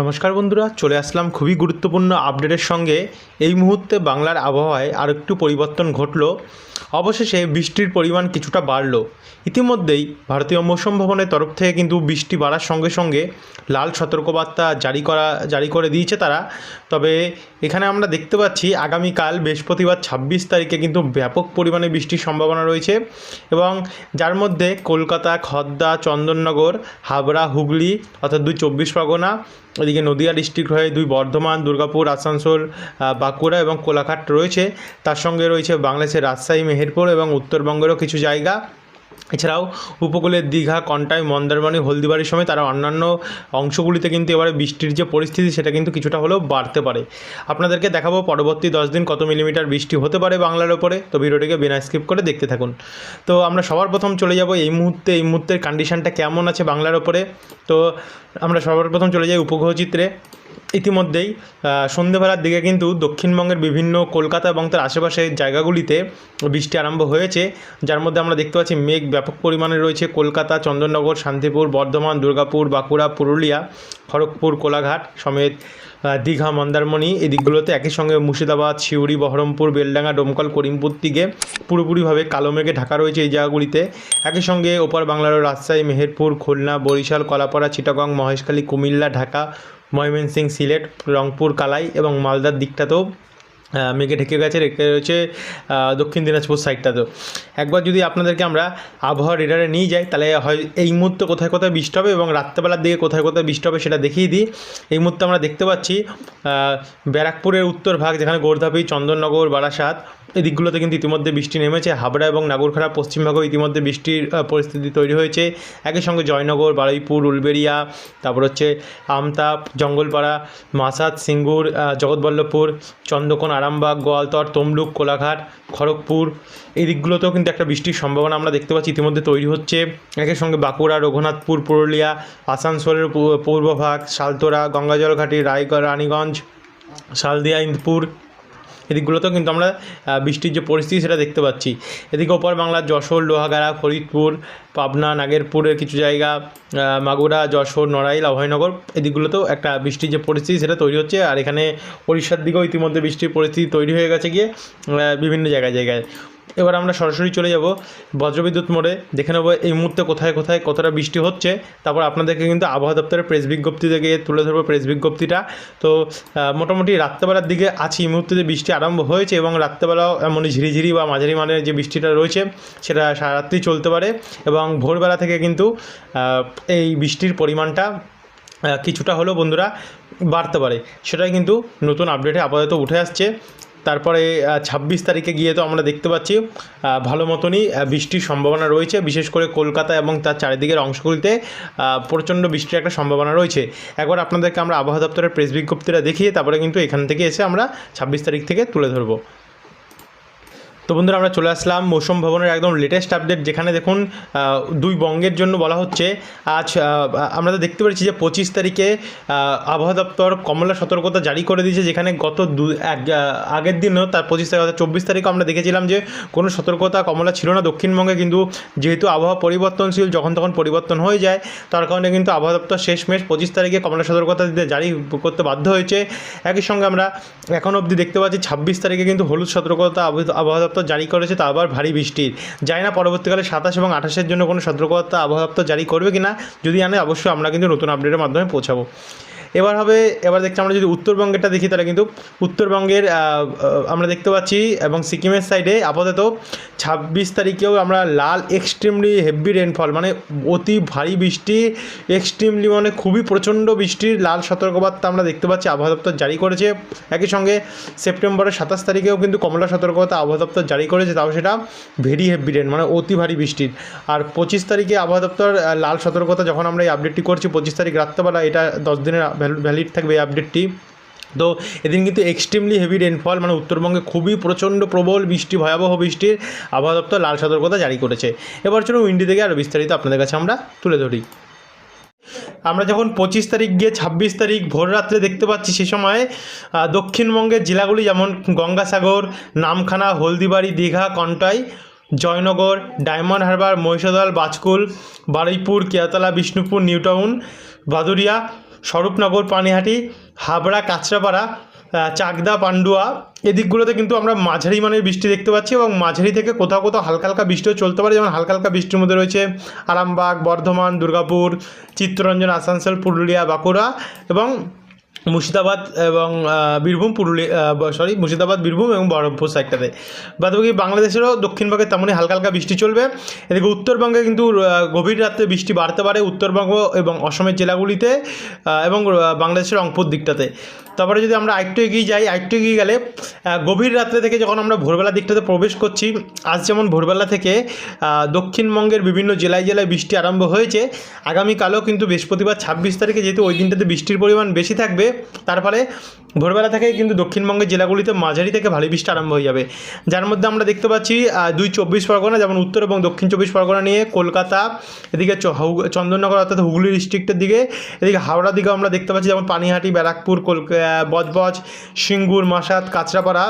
নমস্কার বন্ধুরা, চলে আসলাম খুবই গুরুত্বপূর্ণ আপডেটের সঙ্গে। এই মুহূর্তে বাংলার আবহাওয়ায় আর একটু পরিবর্তন ঘটলো। অবশেষে বৃষ্টির পরিমাণ কিছুটা বাড়লো। ইতিমধ্যেই ভারতীয় মৌসুম ভবনের তরফ থেকে কিন্তু বৃষ্টি বাড়ার সঙ্গে সঙ্গে লাল সতর্কবার্তা জারি করা, জারি করে দিয়েছে তারা। তবে এখানে আমরা দেখতে পাচ্ছি, আগামীকাল বৃহস্পতিবার ছাব্বিশ তারিখে কিন্তু ব্যাপক পরিমাণে বৃষ্টির সম্ভাবনা রয়েছে এবং যার মধ্যে কলকাতা, খদ্দা, চন্দননগর, হাবড়া, হুগলি অর্থাৎ দুই চব্বিশ পরগনা এদিকে নদিয়া ডিস্ট্রিক্ট হয়ে দুই বর্ধমান, দুর্গাপুর, আসানসোল বাঁকুড়া এবং কোলাঘাট রয়েছে। তার সঙ্গে রয়েছে বাংলাদেশের রাজশাহী, মেহেরপুর এবং উত্তরবঙ্গেরও কিছু জায়গা। এছাড়াও উপকূলের দীঘা, কন্টাই, মন্দারমণি, হলদিবাড়ির সময় তারা অন্যান্য অংশগুলিতে কিন্তু এবারে বৃষ্টির যে পরিস্থিতি সেটা কিন্তু কিছুটা হলেও বাড়তে পারে। আপনাদেরকে দেখাবো পরবর্তী দশ দিন কত মিলিমিটার বৃষ্টি হতে পারে বাংলার ওপরে। তো ভিডিওটিকে বিনা স্কিপ করে দেখতে থাকুন। তো আমরা সবার প্রথম চলে যাব এই মুহূর্তে, এই মুহূর্তের কন্ডিশনটা কেমন আছে বাংলার ওপরে। তো আমরা সবার প্রথম চলে যাই উপগ্রহ চিত্রে। ইতিমধ্যেই সন্ধেবেলার দিকে কিন্তু দক্ষিণবঙ্গের বিভিন্ন কলকাতা এবং তার আশেপাশের জায়গাগুলিতে বৃষ্টি আরম্ভ হয়েছে, যার মধ্যে আমরা দেখতে পাচ্ছি মেঘ ব্যাপক পরিমাণে রয়েছে কলকাতা, চন্দননগর, শান্তিপুর, বর্ধমান, দুর্গাপুর, বাঁকুড়া, পুরুলিয়া, খড়গপুর, কোলাঘাট সমেত দীঘা, মন্দারমণি, এই দিকগুলোতে একই সঙ্গে মুর্শিদাবাদ সিউড়ি বহরমপুর, বেলডাঙ্গা, ডোমকল, করিমপুর দিকে পুরোপুরিভাবে কালো মেঘে ঢাকা রয়েছে এই জায়গাগুলিতে। একই সঙ্গে ওপার বাংলার রাজশাহী, মেহেরপুর, খুলনা, বরিশাল, কলাপাড়া, চিটাগং, মহেশখালী, কুমিল্লা, ঢাকা ময়মনসিংহ সিলেট, রংপুর, কালাই এবং মালদার দিকটাতেও মেঘে ঢেকে গেছে। রেখে রয়েছে দক্ষিণ দিনাজপুর সাইডটাতেও। একবার যদি আপনাদেরকে আমরা আবহাওয়া রেডারে নিয়ে যাই, তাহলে হয় এই মুহূর্তে কোথায় কোথায় বৃষ্টি হবে এবং রাত্রেবেলার দিকে কোথায় কোথায় বৃষ্টি হবে সেটা দেখিয়ে দিই। এই মুহূর্তে আমরা দেখতে পাচ্ছি ব্যারাকপুরের উত্তর ভাগ, যেখানে গোর্ধাপি চন্দননগর, বারাসাত এই দিকগুলোতে কিন্তু ইতিমধ্যে বৃষ্টি নেমেছে। হাবড়া এবং নাগরখাড়া পশ্চিমবঙ্গেও ইতিমধ্যে বৃষ্টির পরিস্থিতি তৈরি হয়েছে। একই সঙ্গে জয়নগর, বারুইপুর, উলবেড়িয়া, তারপর হচ্ছে আমতাপ, জঙ্গলপাড়া, মাসাদ, সিঙ্গুর জগৎবল্লভপুর চন্দ্রকোন আরামবাগ, গোয়ালতর, তমলুক, কোলাঘাট, খড়গপুর। এই দিকগুলোতেও কিন্তু একটা বৃষ্টির সম্ভাবনা আমরা দেখতে পাচ্ছি ইতিমধ্যে তৈরি হচ্ছে। একই সঙ্গে বাঁকুড়া, রঘুনাথপুর, পুরুলিয়া, আসানসোলের পূর্বভাগ সালতোরা গঙ্গাজলঘাটি, রায়গড়, রানীগঞ্জ, শালদিয়া, ইন্দপুর এদিকগুলোতেও কিন্তু আমরা বৃষ্টির যে পরিস্থিতি সেটা দেখতে পাচ্ছি। এদিকে ওপর বাংলার যশোর, লোহাগাড়া, ফরিদপুর, পাবনা, নাগেরপুরের কিছু জায়গা মাগুরা, যশোর, নড়াইল অভয়নগর এদিকগুলোতেও একটা বৃষ্টির যে পরিস্থিতি সেটা তৈরি হচ্ছে। আর এখানে ওড়িশার দিকেও ইতিমধ্যে বৃষ্টির পরিস্থিতি তৈরি হয়ে গেছে গিয়ে বিভিন্ন জায়গায় জায়গায়। এবার আমরা সরাসরি চলে যাব বজ্রবিদ্যুৎ মোড়ে। দেখে নেব এই মুহূর্তে কোথায় কোথায় কতটা বৃষ্টি হচ্ছে। তারপর আপনাদেরকে কিন্তু আবহাওয়া দপ্তরের প্রেস বিজ্ঞপ্তি থেকে তুলে ধরবো প্রেস বিজ্ঞপ্তিটা। তো মোটামুটি রাত্রেবেলার দিকে আছি, এই মুহূর্তে যে বৃষ্টি আরম্ভ হয়েছে এবং রাত্রেবেলাও এমন ঝিরিঝিরি বা মাঝারি মানের যে বৃষ্টিটা রয়েছে, সেটা সারারাত্রি চলতে পারে এবং ভোরবেলা থেকে কিন্তু এই বৃষ্টির পরিমাণটা কিছুটা হলেও বন্ধুরা বাড়তে পারে। সেটাই কিন্তু নতুন আপডেটে আপাতত উঠে আসছে। তারপরে ছাব্বিশ তারিখে গিয়ে তো আমরা দেখতে পাচ্ছি ভালো মতনই বৃষ্টির সম্ভাবনা রয়েছে। বিশেষ করে কলকাতা এবং তার চারিদিকের অংশগুলিতে প্রচণ্ড বৃষ্টির একটা সম্ভাবনা রয়েছে। একবার আপনাদেরকে আমরা আবহাওয়া দপ্তরের প্রেস বিজ্ঞপ্তিটা দেখিয়ে, তারপরে কিন্তু এখান থেকে এসে আমরা ছাব্বিশ তারিখ থেকে তুলে ধরবো। তো বন্ধুরা, আমরা চলে আসলাম মৌসুম ভবনের একদম লেটেস্ট আপডেট যেখানে দেখুন দুই বঙ্গের জন্য বলা হচ্ছে, আজ আমরা তো দেখতে পাচ্ছি যে পঁচিশ তারিখে আবহাওয়া দপ্তর কমলা সতর্কতা জারি করে দিয়েছে, যেখানে গত দু, এক আগের দিনও, তার পঁচিশ তারিখ অর্থাৎ চব্বিশ তারিখে আমরা দেখেছিলাম যে কোনো সতর্কতা কমলা ছিল না। দক্ষিণবঙ্গে কিন্তু যেহেতু আবহাওয়া পরিবর্তনশীল, যখন তখন পরিবর্তন হয়ে যায়, তার কারণে কিন্তু আবহাওয়া দপ্তর শেষমেশ পঁচিশ তারিখে কমলা সতর্কতা দিতে জারি করতে বাধ্য হয়েছে। একই সঙ্গে আমরা এখন অবধি দেখতে পাচ্ছি, ছাব্বিশ তারিখে কিন্তু হলুদ সতর্কতা আবহ- আবহাওয়া দপ্তর জারি করেছে তা আবার ভারী বৃষ্টির। জানি না পরবর্তীকালে সাতাশ এবং আঠাশের জন্য কোনো সতর্কতা আবহাওয়া জারি করবে কি না যদি আনে অবশ্যই আমরা কিন্তু নতুন আপডেটের মাধ্যমে পৌঁছাবো। এবার হবে, এবার দেখছি আমরা যদি উত্তরবঙ্গেরটা দেখি, তাহলে কিন্তু উত্তরবঙ্গের আমরা দেখতে পাচ্ছি এবং সিকিমের সাইডে আপাতত ছাব্বিশ তারিখেও আমরা লাল এক্সট্রিমলি হেভি রেনফল মানে অতি ভারী বৃষ্টি এক্সট্রিমলি মানে খুবই প্রচণ্ড বৃষ্টির লাল সতর্কবার্তা আমরা দেখতে পাচ্ছি, আবহাওয়া দপ্তর জারি করেছে। একই সঙ্গে সেপ্টেম্বরের সাতাশ তারিখেও কিন্তু কমলা সতর্কতা আবহাওয়া দপ্তর জারি করেছে, তাও সেটা ভেরি হেভি রেন মানে অতি ভারী বৃষ্টির। আর পঁচিশ তারিখে আবহাওয়া দপ্তর লাল সতর্কতা যখন আমরা এই আপডেটটি করছি, পঁচিশ তারিখ রাত্রেবেলা, এটা দশ দিনের ভ্যালিড থাকবে এই আপডেটটি তো এদিন কিন্তু এক্সট্রিমলি হেভি রেনফল মানে উত্তরবঙ্গে খুবই প্রচণ্ড প্রবল বৃষ্টি, ভয়াবহ বৃষ্টির আবহাওয়া দপ্তর লাল সতর্কতা জারি করেছে। এবার চলো উইন্ডি থেকে আরও বিস্তারিত আপনাদের কাছে আমরা তুলে ধরি। আমরা যখন পঁচিশ তারিখ গিয়ে ছাব্বিশ তারিখ ভোর রাত্রে দেখতে পাচ্ছি সে সময় দক্ষিণবঙ্গের জেলাগুলি যেমন গঙ্গাসাগর, নামখানা, হলদিবাড়ি, দীঘা, কন্টাই, জয়নগর, ডায়মন্ড হারবার, মহিষাদল, বাজকুল, বারুইপুর কেয়াতলা বিষ্ণুপুর, নিউটাউন ভাদুরিয়া স্বরূপনগর, পানিহাটি, হাবড়া, কাঁচরাপাড়া চাকদা, পান্ডুয়া এদিকগুলোতে কিন্তু আমরা মাঝারি মানের বৃষ্টি দেখতে পাচ্ছি এবং মাঝারি থেকে কোথাও কোথাও হালকা হালকা বৃষ্টিও চলতে পারে, যেমন হালকা হালকা বৃষ্টির মধ্যে রয়েছে আরামবাগ, বর্ধমান, দুর্গাপুর, চিত্তরঞ্জন, আসানসোল, পুরুলিয়া, বাঁকুড়া এবং মুর্শিদাবাদ এবং বীরভূম, পুরুলিয়া সরি মুর্শিদাবাদ, বীরভূম এবং বহরমপুর সাইডটাতে বাদবাকি বাংলাদেশেরও দক্ষিণবঙ্গে তেমনই হালকা হালকা বৃষ্টি চলবে। এদিকে উত্তরবঙ্গে কিন্তু গভীর রাতে বৃষ্টি বাড়তে পারে উত্তরবঙ্গ এবং অসমের জেলাগুলিতে এবং বাংলাদেশের রংপুর দিকটাতে। তারপরে যদি আমরা আরেকটু এগিয়ে যাই, আরেকটু এগিয়ে গেলে গভীর রাত্রে থেকে যখন আমরা ভোরবেলা দিকটাতে প্রবেশ করছি, আজ যেমন ভোরবেলা থেকে দক্ষিণবঙ্গের বিভিন্ন জেলায় জেলায় বৃষ্টি আরম্ভ হয়েছে, আগামীকালও কিন্তু বৃহস্পতিবার ছাব্বিশ তারিখে যেহেতু ওই দিনটাতে বৃষ্টির পরিমাণ বেশি থাকবে, তার ফলে ভোরবেলা থেকেই কিন্তু দক্ষিণবঙ্গের জেলাগুলিতে মাঝারি থেকে ভারী বৃষ্টি আরম্ভ হয়ে যাবে। যার মধ্যে আমরা দেখতে পাচ্ছি দুই চব্বিশ পরগনা, যেমন উত্তর এবং দক্ষিণ চব্বিশ পরগনা নিয়ে, কলকাতা, এদিকে চন্দননগর অর্থাৎ হুগলি ডিস্ট্রিক্টের দিকে, এদিকে হাওড়ার দিকেও আমরা দেখতে পাচ্ছি, যেমন পানিহাটি, ব্যারাকপুর, কলকা বজবজ, সিঙ্গুর, মাসাত, কাঁচরাপাড়া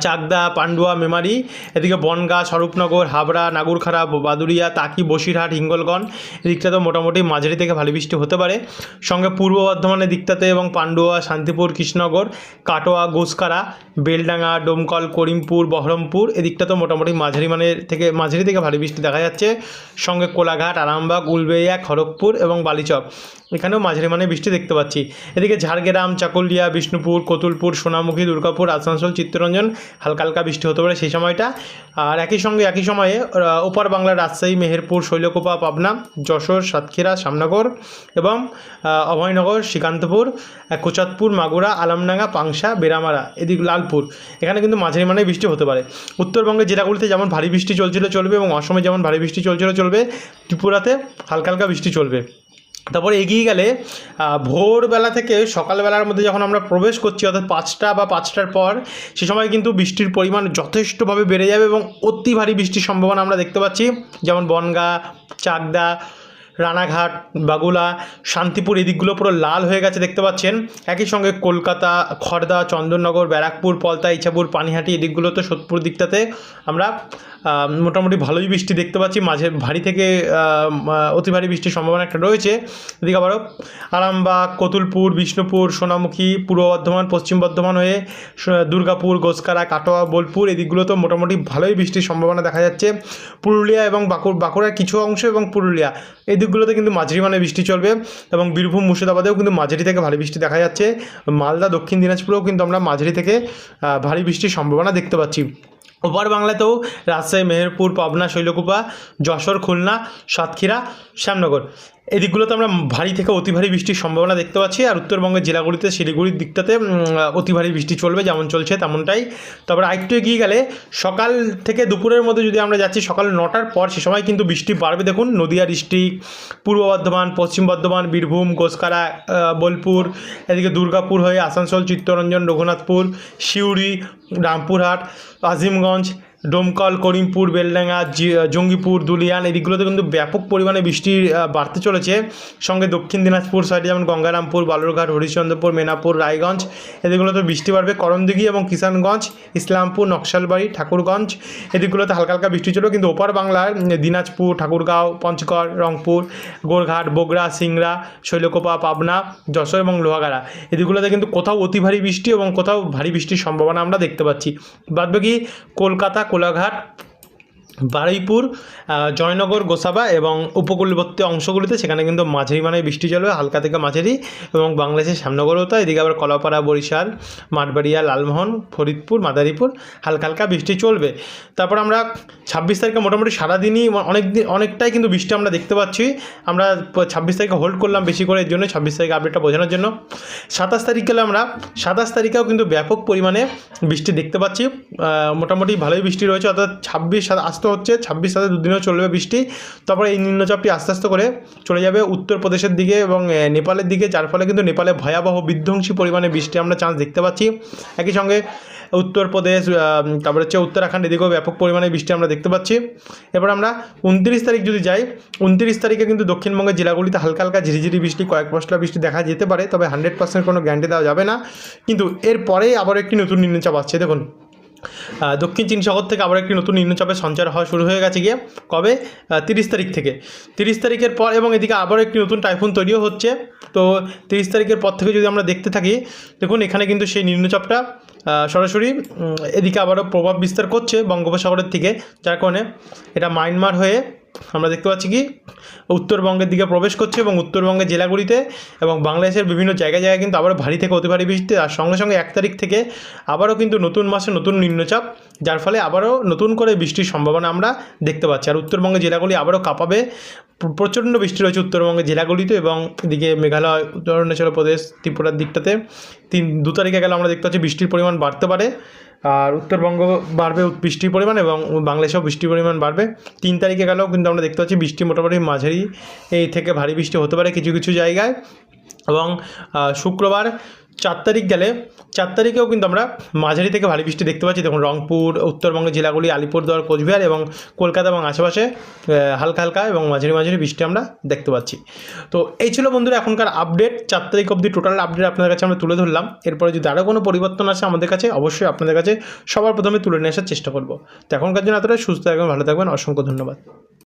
চাকদা, পান্ডুয়া, মেমারি, এদিকে বনগাঁ, স্বরূপনগর, হাবড়া, নাগুরখাড়া বাদুরিয়া তাকি, বসিরহাট, হিঙ্গলগঞ্জ এদিকটাতে মোটামুটি মাঝারি থেকে ভারী বৃষ্টি হতে পারে। সঙ্গে পূর্ব বর্ধমানের দিকটাতে এবং পান্ডুয়া, শান্তিপুর, কৃষ্ণনগর, কাটোয়া গোসকারা বেলডাঙ্গা, ডোমকল, করিমপুর, বহরমপুর এদিকটা তো মোটামুটি মাঝারি মানের থেকে, মাঝারি থেকে ভারী বৃষ্টি দেখা যাচ্ছে। সঙ্গে কোলাঘাট, আরামবাগ উলবেড়িয়া খড়গপুর এবং বালিচক। এখানেও মাঝারি মানে বৃষ্টি দেখতে পাচ্ছি। এদিকে ঝাড়গ্রাম, চাকুলিয়া, বিষ্ণুপুর, কতুলপুর, সোনামুখী, দুর্গাপুর, আসানসোল, চিত্তরঞ্জন হালকা হালকা বৃষ্টি হতে পারে সেই সময়টা। আর একই সঙ্গে একই সময়ে ওপার বাংলার রাজশাহী, মেহেরপুর, শৈলকোপা, পাবনা, যশোর, সাতক্ষীরা শ্যামনগর এবং অভয়নগর, শ্রীকান্তপুর কোচাতপুর, মাগুরা, আলমডাঙ্গা, পাংশা বেরামারা এদিক লালপুর। এখানে কিন্তু মাঝারি মানে বৃষ্টি হতে পারে। উত্তরবঙ্গের জেলাগুলিতে যেমন ভারী বৃষ্টি চলছিল চলবে এবং অসমে যেমন ভারী বৃষ্টি চলছিল চলবে, ত্রিপুরাতে হালকা হালকা বৃষ্টি চলবে। তারপরে এগিয়ে গেলে ভোরবেলা থেকে সকালবেলার মধ্যে যখন আমরা প্রবেশ করছি, অর্থাৎ পাঁচটা বা পাঁচটার পর, সে সময় কিন্তু বৃষ্টির পরিমাণ যথেষ্টভাবে বেড়ে যাবে এবং অতি ভারী বৃষ্টির সম্ভাবনা আমরা দেখতে পাচ্ছি। যেমন বনগা, চাকদা রানাঘাট, বাগুলা, শান্তিপুর এদিকগুলো পুরো লাল হয়ে গেছে, দেখতে পাচ্ছেন? একই সঙ্গে কলকাতা খড়দা চন্দননগর, ব্যারাকপুর, পলতা, ইছাপুর, পানিহাটি এদিকগুলো তো সোদপুর দিকটাতে আমরা মোটামুটি ভালোই বৃষ্টি দেখতে পাচ্ছি। মাঝে ভারী থেকে অতি ভারী বৃষ্টির সম্ভাবনা একটা রয়েছে। এদিকে আবারও আরামবাগ, কতুলপুর, বিষ্ণুপুর, সোনামুখী, পূর্ব বর্ধমান, পশ্চিম বর্ধমান হয়ে দুর্গাপুর, গোসকারা, কাটোয়া, বোলপুর এই দিকগুলোতেও মোটামুটি ভালোই বৃষ্টির সম্ভাবনা দেখা যাচ্ছে। পুরুলিয়া এবং বাঁকুড়, বাঁকুড়ার কিছু অংশ এবং পুরুলিয়া এই দিকগুলোতে কিন্তু মাঝারি মানে বৃষ্টি চলবে এবং বীরভূম, মুর্শিদাবাদেও কিন্তু মাঝারি থেকে ভারী বৃষ্টি দেখা যাচ্ছে। মালদা, দক্ষিণ দিনাজপুরেও কিন্তু আমরা মাঝারি থেকে ভারী বৃষ্টির সম্ভাবনা দেখতে পাচ্ছি। ওপার বাংলাতেও রাজশাহী, মেহেরপুর, পাবনা, শৈলকুপা, যশোর, খুলনা, সাতক্ষীরা, শ্যামনগর। এই দিকগুলোতে আমরা ভারী থেকে অতি ভারী বৃষ্টির সম্ভাবনা দেখতে পাচ্ছি, আর উত্তরবঙ্গের জেলাগুলিতে শিলিগুড়ির দিকটাতে অতি ভারী বৃষ্টি চলবে, যেমন চলছে তেমনটাই। তারপরে আরেকটু এগিয়ে গেলে, সকাল থেকে দুপুরের মধ্যে যদি আমরা যাচ্ছি সকাল নটার পর, সে সময় কিন্তু বৃষ্টি বাড়বে। দেখুন, নদিয়া ডিস্ট্রিক্ট, পূর্ব বর্ধমান, পশ্চিম বর্ধমান, বীরভূম গোসকারা বোলপুর, এদিকে দুর্গাপুর হয়ে আসানসোল, চিত্তরঞ্জন, রঘুনাথপুর, সিউড়ি, রামপুরহাট, আজিমগঞ্জ ডোমকল, করিমপুর, বেলডাঙ্গা জঙ্গিপুর, দুলিয়ান এই দিকগুলোতে কিন্তু ব্যাপক পরিমাণে বৃষ্টি বাড়তে চলেছে। সঙ্গে দক্ষিণ দিনাজপুর সাইডে যেমন গঙ্গারামপুর, বালুরঘাট, হরিশ্চন্দ্রপুর, মেনাপুর, রায়গঞ্জ, এদিকগুলোতে বৃষ্টি বাড়বে করণদিঘি এবং কিষানগঞ্জ, ইসলামপুর, নকশালবাড়ি, ঠাকুরগঞ্জ, এদিকগুলোতে হালকা হালকা বৃষ্টি চলবে। কিন্তু ওপার বাংলার দিনাজপুর, ঠাকুরগাঁও, পঞ্চগড়, রংপুর, গোরঘাট, বগুড়া, সিংড়া, শৈলকোপা, পাবনা, যশোর এবং লোহাগাড়া, এদিকগুলোতে কিন্তু কোথাও অতি ভারী বৃষ্টি এবং কোথাও ভারী বৃষ্টির সম্ভাবনা আমরা দেখতে পাচ্ছি। বাদবাকি কলকাতা কোলাঘাট বারুইপুর জয়নগর, গোসাবা এবং উপকূলবর্তী অংশগুলিতে সেখানে কিন্তু মাঝারি মানে বৃষ্টি চলবে হালকা থেকে মাঝারি এবং বাংলাদেশের শ্যামনগরও তাই। এদিকে আবার কলাপাড়া, বরিশাল, মাঠবাড়িয়া, লালমোহন, ফরিদপুর, মাদারীপুর হালকা হালকা বৃষ্টি চলবে। তারপর আমরা ছাব্বিশ তারিখে মোটামুটি সারাদিনই অনেক দিন অনেকটাই কিন্তু বৃষ্টি আমরা দেখতে পাচ্ছি। আমরা ছাব্বিশ তারিখে হোল্ড করলাম বেশি করে এর জন্য, ছাব্বিশ তারিখে আপডেটটা বোঝানোর জন্য। সাতাশ তারিখ গেলে আমরা সাতাশ তারিখেও কিন্তু ব্যাপক পরিমাণে বৃষ্টি দেখতে পাচ্ছি। মোটামুটি ভালোই বৃষ্টি রয়েছে, অর্থাৎ ছাব্বিশ আসতে হচ্ছে ছাব্বিশ সাথে দুদিনও চলবে বৃষ্টি। তারপরে এই নিম্নচাপটি আস্তে আস্তে করে চলে যাবে উত্তরপ্রদেশের দিকে এবং নেপালের দিকে, যার ফলে কিন্তু নেপালে ভয়াবহ বিধ্বংসী পরিমাণে বৃষ্টি আমরা চান্স দেখতে পাচ্ছি। একই সঙ্গে উত্তরপ্রদেশ তারপরে হচ্ছে উত্তরাখণ্ড এদিকেও ব্যাপক পরিমাণে বৃষ্টি আমরা দেখতে পাচ্ছি। এবার আমরা উনত্রিশ তারিখ যদি যাই, উনত্রিশ তারিখে কিন্তু দক্ষিণবঙ্গের জেলাগুলিতে হালকা হালকা ঝিরিঝিরি বৃষ্টি, কয়েক পশলা বৃষ্টি দেখা যেতে পারে, তবে হান্ড্রেড পার্সেন্ট কোনো গ্যারান্টি দেওয়া যাবে না। কিন্তু এরপরেই আবার একটি নতুন নিম্নচাপ আসছে, দেখুন। দক্ষিণ চীন সাগর থেকে আবার একটি নতুন নিম্নচাপের সঞ্চার হওয়া শুরু হয়ে গেছে গিয়ে কবে? তিরিশ তারিখ থেকে। তিরিশ তারিখের পর এবং এদিকে আবার একটি নতুন টাইফুন তৈরিও হচ্ছে। তো তিরিশ তারিখের পর থেকে যদি আমরা দেখতে থাকি, দেখুন এখানে কিন্তু সেই নিম্নচাপটা সরাসরি এদিকে আবারও প্রভাব বিস্তার করছে বঙ্গোপসাগরের থেকে যার কারণে এটা মায়ানমার হয়ে আমরা দেখতে পাচ্ছি কি? উত্তরবঙ্গের দিকে প্রবেশ করছে এবং উত্তরবঙ্গের জেলাগুলিতে এবং বাংলাদেশের বিভিন্ন জায়গায় জায়গায় কিন্তু আবারও ভারী থেকে অতি ভারী বৃষ্টি আর সঙ্গে সঙ্গে এক তারিখ থেকে আবারও কিন্তু নতুন মাসে নতুন নিম্নচাপ, যার ফলে আবারও নতুন করে বৃষ্টির সম্ভাবনা আমরা দেখতে পাচ্ছি। আর উত্তরবঙ্গের জেলাগুলি আবারও কাঁপাবে। প্রচণ্ড বৃষ্টি রয়েছে উত্তরবঙ্গের জেলাগুলিতে এবং এদিকে মেঘালয়, উত্তর অরুণাচল প্রদেশ, ত্রিপুরার দিকটাতে তিন, দু তারিখে গেলে আমরা দেখতে পাচ্ছি বৃষ্টির পরিমাণ বাড়তে পারে। আর উত্তরবঙ্গ বাড়বে বৃষ্টির পরিমাণ এবং বাংলাদেশেও বৃষ্টির পরিমাণ বাড়বে। তিন তারিখে গেলেও কিন্তু আমরা দেখতে পাচ্ছি বৃষ্টি মোটামুটি মাঝারি এই থেকে ভারী বৃষ্টি হতে পারে কিছু কিছু জায়গায় এবং শুক্রবার চার তারিখ গেলে, চার তারিখেও কিন্তু আমরা মাঝারি থেকে ভারী বৃষ্টি দেখতে পাচ্ছি। দেখুন রংপুর, উত্তরবঙ্গের জেলাগুলি, আলিপুরদুয়ার, কোচবিহার এবং কলকাতা এবং আশেপাশে হালকা হালকা এবং মাঝারি মাঝারি বৃষ্টি আমরা দেখতে পাচ্ছি। তো এই ছিল বন্ধুরা এখনকার আপডেট চার তারিখ অবধি টোটাল আপডেট আপনাদের কাছে আমরা তুলে ধরলাম। এরপরে যদি আরও কোনো পরিবর্তন আসে আমাদের কাছে, অবশ্যই আপনাদের কাছে সবার প্রথমে তুলে নিয়ে আসার চেষ্টা করব। তো এখনকার জন্য এতটাই। সুস্থ থাকবেন, ভালো থাকবেন। অসংখ্য ধন্যবাদ।